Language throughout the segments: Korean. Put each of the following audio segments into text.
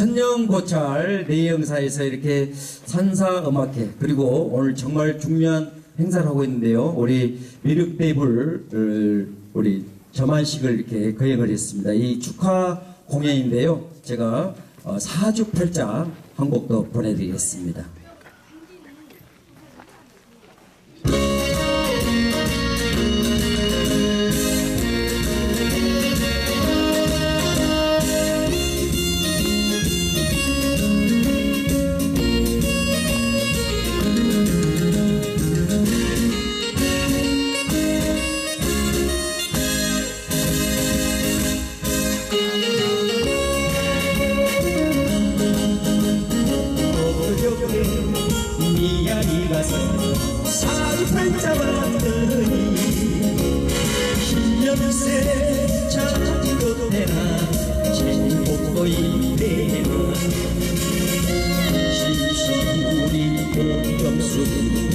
천년 고찰 내영사에서 이렇게 산사 음악회 그리고 오늘 정말 중요한 행사를 하고 있는데요. 우리 미륵배불 어, 우리 점안식을 이렇게 거행을 했습니다. 이 축하 공연인데요. 제가 어, 사주팔자 한곡더 보내드리겠습니다. 가서 사주팔자 봤더니 신년세 자지도 되나 제복도 이래나 시시우리 공경수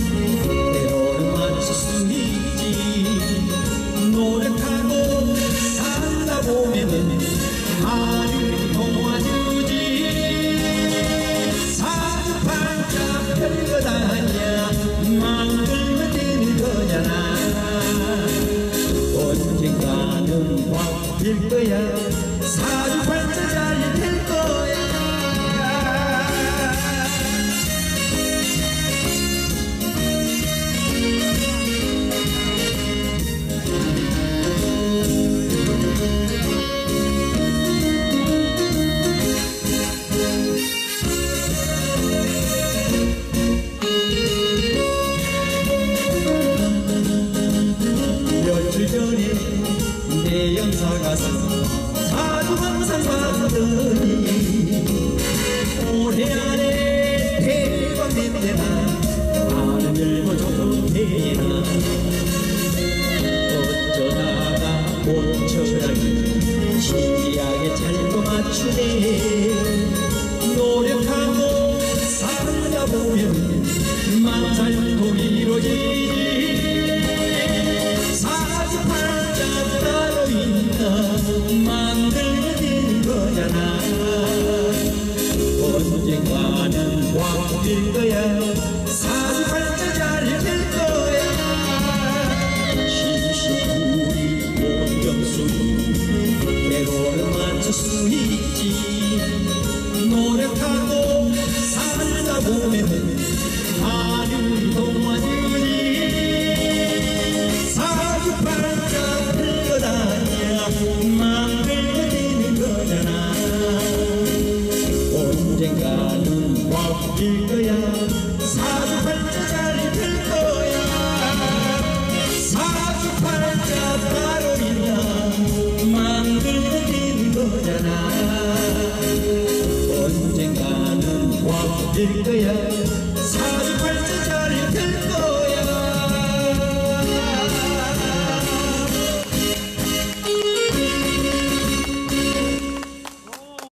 언젠가는 확될 거야? 사주 팔자 잘 될 거야 항상 봤더니 올해 안에 대박 낸대나 아는 일고 좋대나 어쩌다가 모처라니 신기하게 잘못 맞추네 노력하고 살다 보면 될 거야. 사주팔자 잘될 거야. 시시우리 모경수리 때로는 맞출 수있 만들 거야. 사주 발전